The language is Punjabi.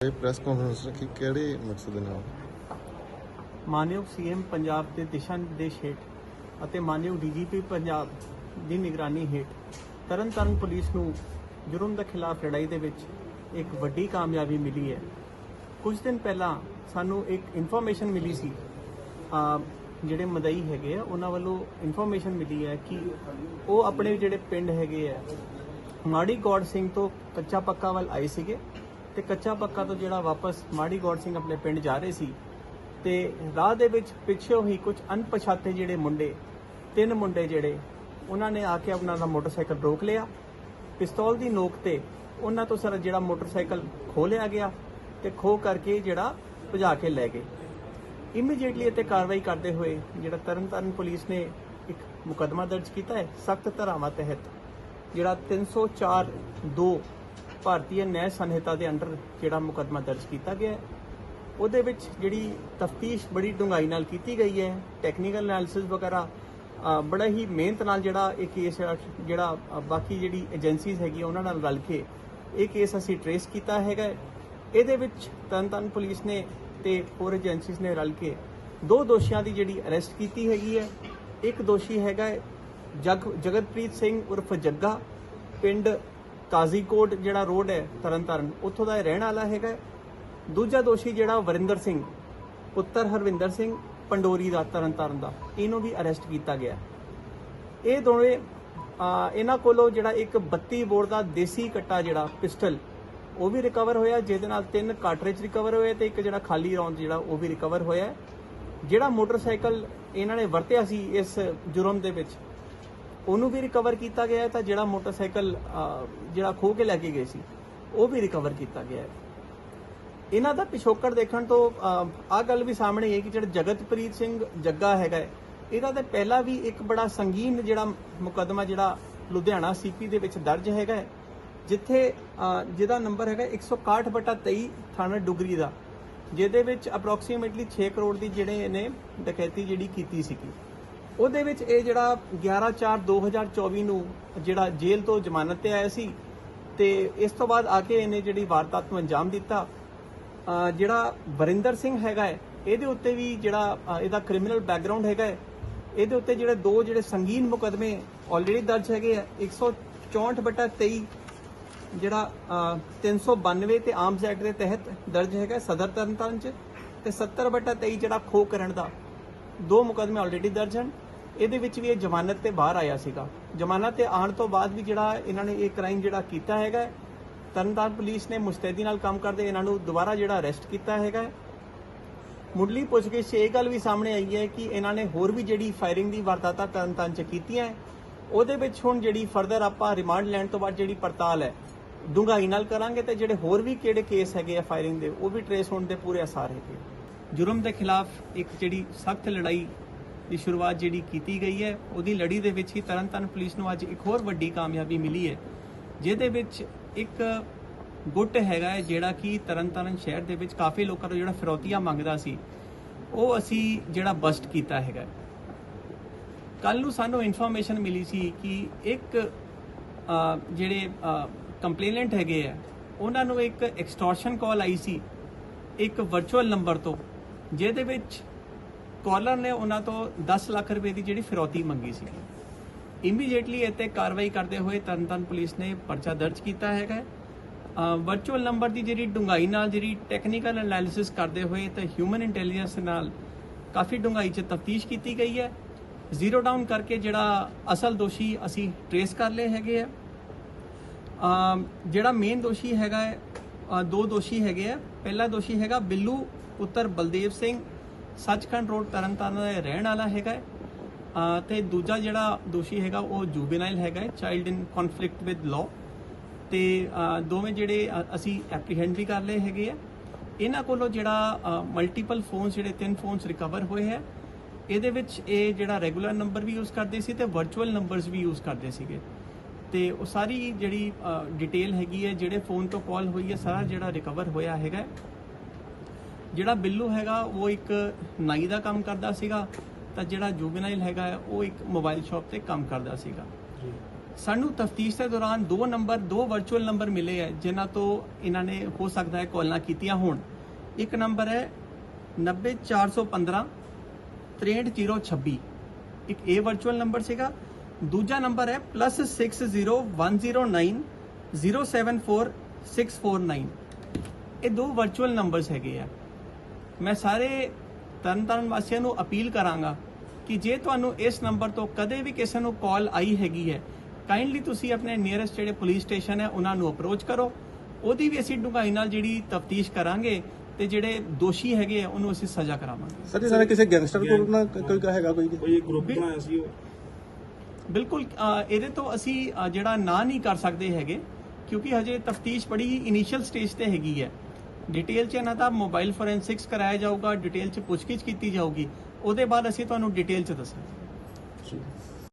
ਇਹ ਪ੍ਰੈਸ ਕਾਨਫਰੰਸ ਰੱਖੀ, ਕਿਹੜੇ ਮਕਸਦ ਨਾਲ? ਮਾਨਯੋਗ ਸੀਐਮ ਪੰਜਾਬ ਦੇ ਦਿਸ਼ਾ ਨਿਰਦੇਸ਼ ਹੇਠ ਅਤੇ ਮਾਨਯੋਗ ਡੀਜੀਪੀ ਪੰਜਾਬ ਦੀ ਨਿਗਰਾਨੀ ਹੇਠ ਤਰਨਤਾਰਨ ਪੁਲਿਸ ਨੂੰ ਜੁਰਮ ਦੇ ਖਿਲਾਫ ਲੜਾਈ ਦੇ ਵਿੱਚ ਇੱਕ ਵੱਡੀ ਕਾਮਯਾਬੀ ਮਿਲੀ ਹੈ। ਕੁਝ ਦਿਨ ਪਹਿਲਾਂ ਸਾਨੂੰ ਇੱਕ ਇਨਫੋਰਮੇਸ਼ਨ ਮਿਲੀ ਸੀ। ਜਿਹੜੇ ਮਦਈ ਹੈਗੇ ਆ, ਉਹਨਾਂ ਵੱਲੋਂ ਇਨਫੋਰਮੇਸ਼ਨ ਮਿਲੀ ਹੈ ਕਿ ਉਹ ਆਪਣੇ ਜਿਹੜੇ ਪਿੰਡ ਹੈਗੇ ਆ, ਮਾੜੀ ਗੌਡ ਸਿੰਘ ਤੋਂ ਕੱਚਾ ਪੱਕਾ ਵੱਲ ਆਏ ਸੀਗੇ। ਤੇ ਕੱਚਾ ਪੱਕਾ ਤੋਂ ਜਿਹੜਾ ਵਾਪਸ ਮਾੜੀ ਗੌਰ ਸਿੰਘ ਆਪਣੇ ਪਿੰਡ ਜਾ ਰਹੇ ਸੀ ਤੇ ਰਾਹ ਦੇ ਵਿੱਚ ਪਿੱਛੋਂ ਹੀ ਕੁਝ ਅਣਪਛਾਤੇ ਜਿਹੜੇ ਮੁੰਡੇ, ਤਿੰਨ ਮੁੰਡੇ ਜਿਹੜੇ, ਉਹਨਾਂ ਨੇ ਆ ਕੇ ਆਪਣਾ ਦਾ ਮੋਟਰਸਾਈਕਲ ਰੋਕ ਲਿਆ। ਪਿਸਤੌਲ ਦੀ ਨੋਕ ਤੇ ਉਹਨਾਂ ਤੋਂ ਸਰ ਜਿਹੜਾ ਮੋਟਰਸਾਈਕਲ ਖੋਹ ਲਿਆ ਗਿਆ ਤੇ ਖੋਹ ਕਰਕੇ ਜਿਹੜਾ ਭਜਾ ਕੇ ਲੈ ਗਏ। ਇਮੀਡੀਏਟਲੀ ਇੱਥੇ ਕਾਰਵਾਈ ਕਰਦੇ ਹੋਏ ਜਿਹੜਾ ਤਰਨਤਾਰਨ ਪੁਲਿਸ ਨੇ ਇੱਕ ਮੁਕੱਦਮਾ ਦਰਜ ਕੀਤਾ ਹੈ। ਸਖਤ ਧਾਰਾਵਾਂ ਤਹਿਤ ਜਿਹੜਾ 304 2 ਭਾਰਤੀ ਨਿਆਂ ਸੰਹਿਤਾ ਦੇ ਅੰਡਰ ਜਿਹੜਾ ਮੁਕੱਦਮਾ ਦਰਜ ਕੀਤਾ ਗਿਆ ਹੈ, ਉਹਦੇ ਵਿੱਚ ਜਿਹੜੀ ਤਫਤੀਸ਼ ਬੜੀ ਡੂੰਘਾਈ ਨਾਲ ਕੀਤੀ ਗਈ ਹੈ ਟੈਕਨੀਕਲ ਐਨਾਲਿਸਿਸ ਵਗੈਰਾ ਬੜਾ ਹੀ ਮਿਹਨਤ ਨਾਲ ਜਿਹੜਾ ਇਹ ਕੇਸ ਜਿਹੜਾ ਬਾਕੀ ਜਿਹੜੀ ਏਜੰਸੀਜ਼ ਹੈਗੀ ਉਹਨਾਂ ਨਾਲ ਰਲ ਕੇ ਇਹ ਕੇਸ ਅਸੀਂ ਟਰੇਸ ਕੀਤਾ ਹੈਗਾ ਇਹਦੇ ਵਿੱਚ ਤਰਨਤਾਰਨ ਪੁਲਿਸ ਨੇ ਤੇ ਹੋਰ ਏਜੰਸੀਜ਼ ਨੇ ਰਲ ਕੇ ਦੋ ਦੋਸ਼ੀਆਂ ਦੀ ਜਿਹੜੀ ਅਰੈਸਟ ਕੀਤੀ ਹੈਗੀ ਹੈ। ਇੱਕ ਦੋਸ਼ੀ ਹੈਗਾ ਜਗ, ਜਗਤਪ੍ਰੀਤ ਸਿੰਘ ਉਰਫ ਜੱਗਾ, ਪਿੰਡ ਕਾਜ਼ੀਕੋਟ ਜਿਹੜਾ ਰੋਡ ਹੈ ਤਰਨਤਾਰਨ, ਉੱਥੋਂ ਦਾ ਇਹ ਰਹਿਣ ਵਾਲਾ ਹੈਗਾ ਦੂਜਾ ਦੋਸ਼ੀ ਜਿਹੜਾ ਵਰਿੰਦਰ ਸਿੰਘ, ਪੁੱਤਰ ਹਰਵਿੰਦਰ ਸਿੰਘ ਪੰਡੋਰੀ ਦਾ, ਤਰਨਤਾਰਨ ਦਾ। ਇਹਨੂੰ ਵੀ ਅਰੈਸਟ ਕੀਤਾ ਗਿਆ ਇਹ ਦੋਵੇਂ ਇਹਨਾਂ ਕੋਲੋਂ ਜਿਹੜਾ ਇੱਕ 32 ਬੋਰ ਦਾ ਦੇਸੀ ਕੱਟਾ ਜਿਹੜਾ, ਪਿਸਟਲ, ਉਹ ਵੀ ਰਿਕਵਰ ਹੋਇਆ, ਜਿਹਦੇ ਨਾਲ ਤਿੰਨ ਕਾਟਰੇਜ ਰਿਕਵਰ ਹੋਏ ਤੇ ਇੱਕ ਜਿਹੜਾ ਖਾਲੀ ਰੌਂਦ ਜਿਹੜਾ, ਉਹ ਵੀ ਰਿਕਵਰ ਹੋਇਆ ਜਿਹੜਾ ਮੋਟਰਸਾਈਕਲ ਇਹਨਾਂ ਨੇ ਵਰਤਿਆ ਸੀ ਇਸ ਜੁਰਮ ਦੇ ਵਿੱਚ ਉਹਨੂੰ ਵੀ ਰਿਕਵਰ ਕੀਤਾ ਗਿਆ ਹੈ ਤਾਂ ਜਿਹੜਾ ਮੋਟਰਸਾਈਕਲ ਜਿਹੜਾ ਖੋਹ ਕੇ ਲੈ ਕੇ ਗਏ ਸੀ, ਉਹ ਵੀ ਰਿਕਵਰ ਕੀਤਾ ਗਿਆ ਹੈ। ਇਹਨਾਂ ਦਾ ਪਿਛੋਕੜ ਦੇਖਣ ਤੋਂ ਆ ਗੱਲ ਵੀ ਸਾਹਮਣੇ ਆਈ ਕਿ ਜਿਹੜਾ ਜਗਤਪ੍ਰੀਤ ਸਿੰਘ ਜੱਗਾ ਹੈਗਾ ਇਹਦਾ ਤਾਂ ਪਹਿਲਾਂ ਵੀ ਇੱਕ ਬੜਾ ਸੰਗੀਨ ਜਿਹੜਾ ਮੁਕੱਦਮਾ ਜਿਹੜਾ ਲੁਧਿਆਣਾ ਸੀਪੀ ਦੇ ਵਿੱਚ ਦਰਜ ਹੈਗਾ ਜਿੱਥੇ ਜਿਹਦਾ ਨੰਬਰ ਹੈਗਾ 161/23 ਥਾਣਾ ਡੁਗਰੀ ਦਾ, ਜਿਹਦੇ ਵਿੱਚ ਅਪਰੋਕਸੀਮੇਟਲੀ 6 ਕਰੋੜ ਦੀ ਜਿਹੜੇ ਇਹਨੇ ਡਕੈਤੀ ਜਿਹੜੀ ਕੀਤੀ ਸੀਗੀ। ਉਹਦੇ ਵਿੱਚ ਇਹ ਜਿਹੜਾ 11/4/2024 ਨੂੰ ਜਿਹੜਾ ਜੇਲ੍ਹ ਤੋਂ ਜ਼ਮਾਨਤ ਤੇ ਆਇਆ ਸੀ ਤੇ ਇਸ ਤੋਂ ਬਾਅਦ ਆ ਕੇ ਇਹਨੇ ਜਿਹੜੀ ਵਾਰਦਾਤ ਨੂੰ ਅੰਜਾਮ ਦਿੱਤਾ। ਜਿਹੜਾ ਵਰਿੰਦਰ ਸਿੰਘ ਹੈਗਾ ਹੈ ਇਹਦੇ ਉੱਤੇ ਵੀ ਜਿਹੜਾ ਇਹਦਾ ਕ੍ਰਿਮੀਨਲ ਬੈਕਗ੍ਰਾਉਂਡ ਹੈਗਾ ਹੈ। ਇਹਦੇ ਉੱਤੇ ਜਿਹੜੇ ਦੋ ਜਿਹੜੇ ਸੰਗੀਨ ਮੁਕਦਮੇ ਆਲਰੇਡੀ ਦਰਜ ਹੈਗੇ ਆ 164/23 ਜਿਹੜਾ ਅਹ, 392 ਤੇ ਆਰਮਸ ਐਕਟ ਦੇ ਤਹਿਤ ਦਰਜ ਹੈਗਾ ਸਦਰ ਤਰਨਤਾਰਨ ਚ ਤੇ 70/23 ਜਿਹੜਾ ਖੋ ਕਰਨ ਦਾ ਦੋ ਮੁਕਦਮੇ ਆਲਰੇਡੀ ਦਰਜ ਹਨ। ਇਹਦੇ ਵਿੱਚ ਵੀ ਇਹ ਜ਼ਮਾਨਤ ਤੇ ਬਾਹਰ ਆਇਆ ਸੀਗਾ। ਜ਼ਮਾਨਤ ਤੇ ਆਉਣ ਤੋਂ ਬਾਅਦ ਵੀ ਜਿਹੜਾ ਇਹਨਾਂ ਨੇ ਇਹ ਕ੍ਰਾਈਮ ਜਿਹੜਾ ਕੀਤਾ ਹੈਗਾ, ਤਰਨਤਾਰਨ ਪੁਲਿਸ ਨੇ ਮੁਸਤੈਦੀ ਨਾਲ ਕੰਮ ਕਰਦੇ ਇਹਨਾਂ ਨੂੰ ਦੁਬਾਰਾ ਜਿਹੜਾ ਅਰੈਸਟ ਕੀਤਾ ਹੈਗਾ। ਮੁੱਢਲੀ ਪੁੱਛਗਿੱਛ ਇਹ ਗੱਲ ਵੀ ਸਾਹਮਣੇ ਆਈ ਹੈ ਕਿ ਇਹਨਾਂ ਨੇ ਹੋਰ ਵੀ ਜਿਹੜੀ ਫਾਇਰਿੰਗ ਦੀ ਵਾਰਦਾਤਾਂ ਤਰਨਤਾਰਨ 'ਚ ਕੀਤੀਆਂ ਉਹਦੇ ਵਿੱਚ ਹੁਣ ਜਿਹੜੀ ਫਰਦਰ ਆਪਾਂ ਰਿਮਾਂਡ ਲੈਣ ਤੋਂ ਬਾਅਦ ਜਿਹੜੀ ਪੜਤਾਲ ਹੈ, ਡੂੰਘਾਈ ਨਾਲ ਕਰਾਂਗੇ ਤੇ ਜਿਹੜੇ ਹੋਰ ਵੀ ਕਿਹੜੇ ਕੇਸ ਹੈਗੇ ਆ ਫਾਇਰਿੰਗ ਦੇ, ਉਹ ਵੀ ਟਰੇਸ ਹੋਣ ਦੇ ਪੂਰੇ ਅਸਾਰ ਹੈਗੇ ਜੁਰਮ ਦੇ ਖਿਲਾਫ ਇੱਕ ਜਿਹੜੀ ਸਖਤ ਲੜਾਈ ਦੀ ਸ਼ੁਰੂਆਤ ਜਿਹੜੀ ਕੀਤੀ ਗਈ ਹੈ, ਉਹਦੀ ਲੜੀ ਦੇ ਵਿੱਚ ਹੀ ਤਰਨਤਾਰਨ ਪੁਲਿਸ ਨੂੰ ਅੱਜ ਇੱਕ ਹੋਰ ਵੱਡੀ ਕਾਮਯਾਬੀ ਮਿਲੀ ਹੈ, ਜਿਹਦੇ ਵਿੱਚ ਇੱਕ ਗੁੱਟ ਹੈਗਾ ਹੈ ਜਿਹੜਾ ਕਿ ਤਰਨਤਾਰਨ ਸ਼ਹਿਰ ਦੇ ਵਿੱਚ ਕਾਫੀ ਲੋਕਾਂ ਤੋਂ ਜਿਹੜਾ ਫਿਰੌਤੀਆਂ ਮੰਗਦਾ ਸੀ, ਉਹ ਅਸੀਂ ਜਿਹੜਾ ਬਸਟ ਕੀਤਾ ਹੈਗਾ। ਕੱਲ ਨੂੰ ਸਾਨੂੰ ਇਨਫੋਰਮੇਸ਼ਨ ਮਿਲੀ ਸੀ ਕਿ ਇੱਕ ਜਿਹੜੇ ਕੰਪਲੇਨੈਂਟ ਹੈਗੇ ਆ, ਉਹਨਾਂ ਨੂੰ ਇੱਕ ਐਕਸਟੋਰਸ਼ਨ ਕਾਲ ਆਈ ਸੀ, ਇੱਕ ਵਰਚੁਅਲ ਨੰਬਰ ਤੋਂ, ਜਿਹਦੇ ਵਿੱਚ ਕਾਲਰ ਨੇ ਉਹਨਾਂ ਤੋਂ 10 ਲੱਖ ਰੁਪਏ ਦੀ ਜਿਹੜੀ ਫਿਰੌਤੀ ਮੰਗੀ ਸੀ। ਇਮੀਡੀਏਟਲੀ ਇੱਥੇ ਕਾਰਵਾਈ ਕਰਦੇ ਹੋਏ ਤਰਨਤਾਰਨ ਪੁਲਿਸ ਨੇ ਪਰਚਾ ਦਰਜ ਕੀਤਾ ਹੈਗਾ ਵਰਚੁਅਲ ਨੰਬਰ ਦੀ ਜਿਹੜੀ ਡੂੰਘਾਈ ਨਾਲ ਜਿਹੜੀ ਟੈਕਨੀਕਲ ਐਨਾਲਿਸਿਸ ਕਰਦੇ ਹੋਏ ਤੇ ਹਿਊਮਨ ਇੰਟੈਲੀਜੈਂਸ ਨਾਲ ਕਾਫੀ ਡੂੰਘਾਈ 'ਚ ਤਫਤੀਸ਼ ਕੀਤੀ ਗਈ ਹੈ। ਜ਼ੀਰੋ ਡਾਊਨ ਕਰਕੇ ਜਿਹੜਾ ਅਸਲ ਦੋਸ਼ੀ ਅਸੀਂ ਟਰੇਸ ਕਰ ਲਏ ਹੈਗੇ ਆ। ਜਿਹੜਾ ਮੇਨ ਦੋਸ਼ੀ ਹੈਗਾ ਦੋ ਦੋਸ਼ੀ ਹੈਗੇ ਆ। ਪਹਿਲਾ ਦੋਸ਼ੀ ਹੈਗਾ ਬਿੱਲੂ, ਪੁੱਤਰ ਬਲਦੇਵ ਸਿੰਘ ਸੱਚਖੰਡ ਰੋਡ ਤਰਨਤਾਰਨ ਦਾ ਰਹਿਣ ਵਾਲਾ ਹੈਗਾ ਹੈ। ਤੇ ਦੂਜਾ ਜਿਹੜਾ ਦੋਸ਼ੀ ਹੈਗਾ, ਉਹ ਜੂਬੇਨਾਈਲ ਹੈਗਾ child in conflict with law ਤੇ ਦੋਵੇਂ ਜਿਹੜੇ ਅਸੀਂ ਐਪਰੀਹੈਂਡ ਵੀ ਕਰ ਲਏ ਹੈਗੇ ਆ। ਇਹਨਾਂ ਕੋਲੋਂ ਜਿਹੜਾ ਮਲਟੀਪਲ ਫੋਨਸ ਜਿਹੜੇ ਤਿੰਨ ਫੋਨਸ ਰਿਕਵਰ ਹੋਏ ਹੈ, ਇਹਦੇ ਵਿੱਚ ਇਹ ਜਿਹੜਾ ਰੈਗੂਲਰ ਨੰਬਰ ਵੀ ਯੂਜ਼ ਕਰਦੇ ਸੀ ਤੇ ਵਰਚੁਅਲ ਨੰਬਰਸ ਵੀ ਯੂਜ਼ ਕਰਦੇ ਸੀਗੇ। ਤੇ ਉਹ ਸਾਰੀ ਜਿਹੜੀ ਡਿਟੇਲ ਹੈਗੀ ਹੈ, ਜਿਹੜੇ ਫੋਨ ਤੋਂ ਕਾਲ ਹੋਈ ਹੈ, ਸਾਰਾ ਜਿਹੜਾ ਰਿਕਵਰ ਹੋਇਆ ਹੈਗਾ ਜਿਹੜਾ ਬਿੱਲੂ ਹੈਗਾ ਉਹ ਇੱਕ ਨਾਈ ਦਾ ਕੰਮ ਕਰਦਾ ਸੀਗਾ ਤਾਂ ਜਿਹੜਾ ਜੁਬਨਾਈਲ ਹੈਗਾ ਉਹ ਇੱਕ ਮੋਬਾਈਲ ਸ਼ਾਪ ਤੇ ਕੰਮ ਕਰਦਾ ਸੀਗਾ। ਸਾਨੂੰ ਤਫਤੀਸ਼ ਦੇ ਦੌਰਾਨ ਦੋ ਨੰਬਰ ਦੋ ਵਰਚੁਅਲ ਨੰਬਰ ਮਿਲੇ ਹੈ ਜਿਨ੍ਹਾਂ ਤੋਂ ਇਹਨਾਂ ਨੇ ਹੋ ਸਕਦਾ ਹੈ ਕਾਲਾਂ ਕੀਤੀਆਂ ਹੋਣ। ਇੱਕ ਨੰਬਰ ਹੈ 90415 63026 ਇੱਕ ਇਹ ਵਰਚੁਅਲ ਨੰਬਰ ਸੀਗਾ। ਦੂਜਾ ਨੰਬਰ ਹੈ +60109 074649 ਇਹ ਦੋ ਵਰਚੁਅਲ ਨੰਬਰਸ ਹੈਗੇ ਆ। ਮੈਂ ਸਾਰੇ ਤਰਨਤਾਰਨ ਵਾਸੀਆਂ ਨੂੰ ਅਪੀਲ ਕਰਾਂਗਾ ਕਿ ਜੇ ਤੁਹਾਨੂੰ ਇਸ ਨੰਬਰ ਤੋਂ ਕਦੇ ਵੀ ਕਿਸੇ ਨੂੰ ਕਾਲ ਆਈ ਹੈਗੀ ਹੈ ਕਾਈਂਡਲੀ ਤੁਸੀਂ ਆਪਣੇ ਨੀਅਰੈਸਟ ਜਿਹੜੇ ਪੁਲਿਸ ਸਟੇਸ਼ਨ ਹੈ ਉਹਨਾਂ ਨੂੰ ਅਪਰੋਚ ਕਰੋ। ਉਹਦੀ ਵੀ ਅਸੀਂ ਡੂੰਘਾਈ ਨਾਲ ਜਿਹੜੀ ਤਫਤੀਸ਼ ਕਰਾਂਗੇ ਤੇ ਜਿਹੜੇ ਦੋਸ਼ੀ ਹੈਗੇ ਆ ਉਹਨੂੰ ਅਸੀਂ ਸਜ਼ਾ ਕਰਾਵਾਂਗੇ। ਸਰ ਜੀ ਸਾਰੇ ਕਿਸੇ ਗੈਂਗਸਟਰ ਕੋਲ ਨਾ ਕੋਈ ਹੈਗਾ ਕੋਈ? ਕੋਈ ਇੱਕ ਗਰੁੱਪ ਬਣਾਇਆ ਸੀ ਉਹ? ਬਿਲਕੁਲ ਇਹਦੇ ਤੋਂ ਅਸੀਂ ਜਿਹੜਾ ਨਾ ਨਹੀਂ ਕਰ ਸਕਦੇ ਹੈਗੇ ਕਿਉਂਕਿ ਹਜੇ ਤਫਤੀਸ਼ ਬੜੀ ਇਨੀਸ਼ੀਅਲ ਸਟੇਜ ਤੇ ਹੈਗੀ ਹੈ। ਡਿਟੇਲ ਚ ਇਹਨਾਂ ਦਾ ਮੋਬਾਈਲ ਫੋਰੈਂਸਿਕਸ ਕਰਾਇਆ ਜਾਊਗਾ ਡਿਟੇਲ ਚ ਪੁੱਛਗਿੱਛ ਕੀਤੀ ਜਾਊਗੀ। ਉਹਦੇ ਬਾਅਦ ਅਸੀਂ ਤੁਹਾਨੂੰ ਡਿਟੇਲ ਚ ਦੱਸਾਂਗੇ।